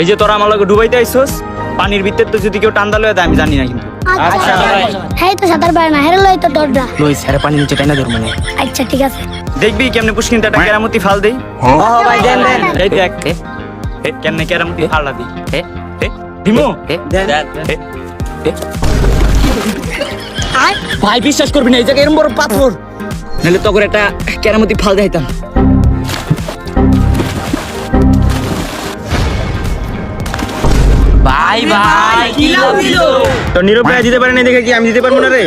এই যে তোরা আমার লগে ডুবাইতে আইছস পানির ভিতর তো যদি কেউ টান্দা লয়ে দেয় আমি জানি না কিন্তু। আচ্ছা ভাই। হ্যাঁ তো সাঁতার পারে না হেরে লই তো ডরটা লই স্যারে পানি নিচে টাইনা ধর মানে আচ্ছা ঠিক আছে। দেখবি কেমনে পুষ্কিন একটা কেরামতি ফাল দেই। ও ভাই দেন দেন। এই দেখ। এ, কেমনে কেরামতি দি দিমু এ দেন। আর ভাই বিশ্বাস করবি না এই জায়গায় এরকম বড় পাথর। নাহলে তো করে একটা কেরামতি ফাল দেখাইতাম। ভাই ভাই কি লাভ দিল তো নীরব ভাই দিতে পারে না দেখে কি আমি দিতে পারব না রে?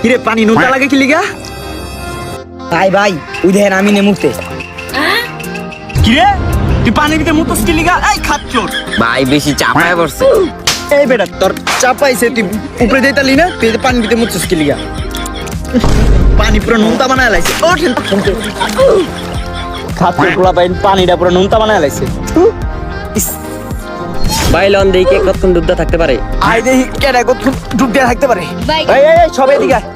কিরে পানি নোটা লাগে কি লিগা? ভাই ভাই ওই দেখেন আমি নে মুখতে। কিরে? তুই পানির ভিতরে মুতস কি লিগা? এই খাচ্চোর ভাই বেশি চাপায় পড়ছে। এই বেটা তোর চাপাইছে তুই উপরে দিতালি না তুই পানির ভিতরে মুতস কি লিগা? পানি পুরো নুনতা বানায় লাইছে। ওঠেন। পানিটা পুরো নুনতা বানায় লাইছে। ভাই লন দেই কে কতক্ষণ ডুবতে থাকতে পারে। আয় দেখি কেডা কত ডুব দিয়ে থাকতে পারে। এই এই এই, সবাই এদিকে আয়।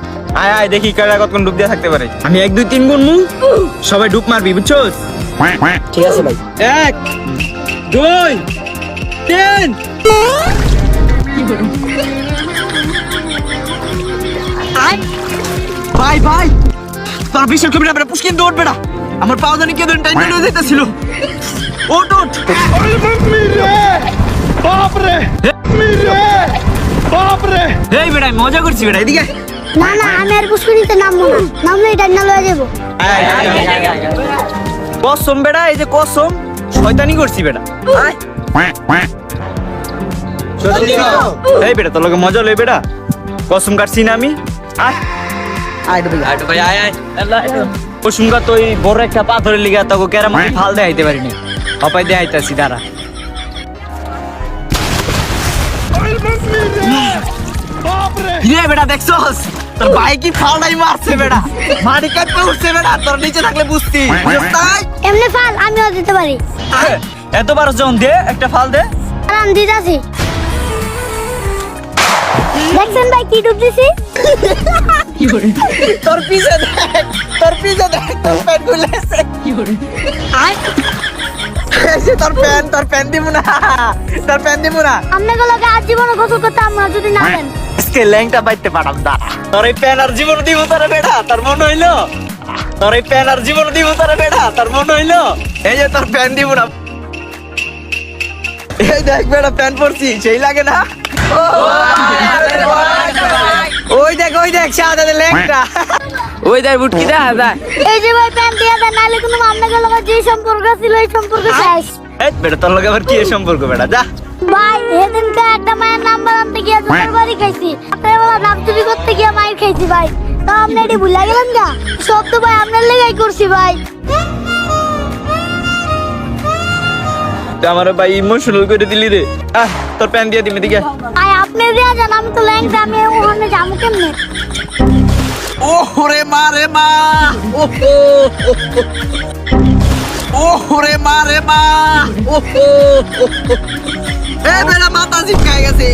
আয় দেখি কেডা কতক্ষণ ডুব দিয়ে থাকতে পারে। আমি এক দুই তিন গুণ মু সবাই ডুব মারবি বুঝছস? ঠিক আছে ভাই। এক দুই তিন। ভাই ভাই তোর বিশেষ কবি না পুষ্কিন দৌড় বেটা আমার পাও জানি কে ধরে টাইম লয়ে যাইতাছিল। ওট ওট বাপ রে মিরে বাপ রে এই বেটা মজা করছি বেটা এদিকে না না আমি আর পুষ্করিতে নামবো না। নামলে এটা না লয়ে যাব। আয়, আয়, আয়, আয়, আয়। কসম বেটা এই যে কসম শয়তানি করছি বেটা আয়। এই বেটা তোর লগে মজা লই বেটা কসম কাটছি না আমি। আয়। আইটো ভাই ভাই আয় কসম কাট ওই বড় একটা পাথরের লিগা তোকে কেরামতি ফাল দেখাইতে পারিনি। অপায় দেখাইতাছি দাঁড়া। ইয়ে বেটা দেখছস? তোর ভাই কি ফালটাই মারছে বেটা। মাটি কাটতে উঠছে বেটা তোর নিচে থাকলে বুঝতি। এমনি ফাল? আমিও দিতে পারি। এতবার জন দে একটা ফাল দে। আমি দেখছেন ভাই কি ডুব দিছি? তোর পিছে দেখ তোর পিছে দেখ তোর প্যান্ট খুলেছে এসে তোর প্যান্ট তোর প্যান্ট দিব না তোর প্যান্ট দিব না আপনি গুলোকে আজ জীবনে গোসল করতে আমরা যদি না দেন আজকে ল্যাংটা বাইতে দাঁড়া তোর এই প্যান আর জীবন দিব তোর বেটা তোর মন হইল তোর এই প্যান আর জীবন দিব তোর বেটা তোর মন হইল এই যে তোর প্যান দিব না এই দেখ বেটা প্যান পরছি সেই লাগে না ওই দেখ ওই দেখ সাদা ল্যাংটা ওই দেখ বুটকি দা দা এই যে ভাই দিয়ে দেন নাহলে কোনো আপনাকে লোকের যে সম্পর্ক ছিল এই সম্পর্ক শেষ। এই বেটা তোর লগে আবার কি সম্পর্ক বেটা? যা। ভাই সেদিনকে একটা মায়ের নাম্বার আনতে গিয়ে জোর বাড়ি খাইছি। রাত্রেবেলা নাম চুরি করতে গিয়ে মায়ের খাইছি ভাই। তা আপনি এটি ভুলে গেলেন গা? সব তো ভাই আপনার লেগাই করছি ভাই। আমার ভাই ইমোশনাল করে দিলি রে। আহ তোর প্যান দিয়ে দিবি দিকে। ভাই আপনি দিয়ে যান আমি তো ল্যাংটা আমি ওখানে যাব কেমনে? ও রে মা রে মা ও ও রে মা রে মা এ বেলা মাথা ঝিমকাই গেছে।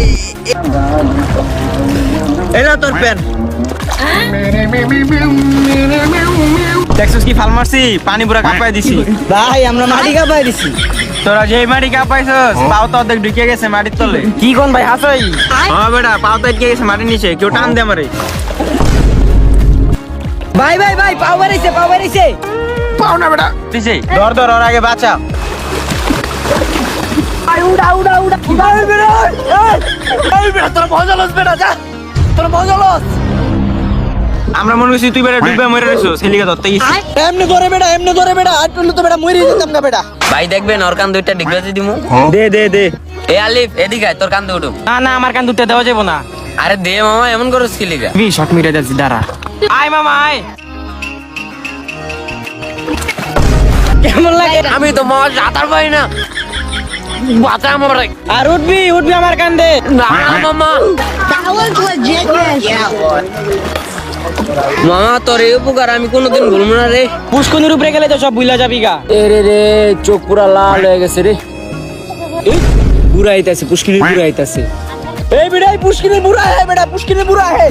এটা তোর প্যান দেখছিস কি ফাল মারছি? পানি পুরা কাঁপাই দিছি। ভাই আমরা মাটি কাপাই দিছি। তোরা যে মাটি কাঁপাইছস পাও তো অর্ধেক ঢুকে গেছে মাটির তলে। কি কোন ভাই হাসই? হ্যাঁ বেটা পাও তো ঢুকে গেছে মাটির নিচে কেউ টান দে আমারে। ভাই ভাই ভাই পাও বেরিয়েছে পাও বেরিয়েছে। পাও না বেটা। দিছে। ধর ধর ওর আগে বাঁচা। উড়া উড়া উড়া। এই বেটা এই এই বেটা তোর মজা লস বেটা যা। তোর মজা লস। আমরা মনে করছি তুই বেটা ডুবে মরে রইছো সেলিকা ধরতে গেছিস এমনি ধরে বেটা এমনি ধরে বেটা আর টুলু তো বেটা মরে যেতাম না বেটা। ভাই দেখবেন ওর কান দুইটা ডিগবাজি দিমু। দে দে দে। এ আলিফ এদিকে আয়, তোর কান উঠুম না না আমার কান দুটো দেওয়া যাব না। আরে দে মামা এমন করস কি লিগা? বি শট মিরে যাচ্ছি দাঁড়া। আয় মামা আয়। কেমন লাগে? আমি তো মামা সাঁতার পাই না। বাঁচা আমার আর উঠবি উঠবি আমার কান দে। না না, মামা মামা তোর এই উপকার আমি কোনোদিন ভুলবো না রে। পুষ্কনির উপরে গেলে তো সব বুইলা যাবি গা। এ রে রে চোখ পুরা লাল হয়ে গেছে রে। বুড়া আইতাছে পুষ্কিনির বুড়া আইতাছে। এই বেড়াই পুষ্কিনির বুড়া হে বেড়া পুষ্কিনির বুড়া হে।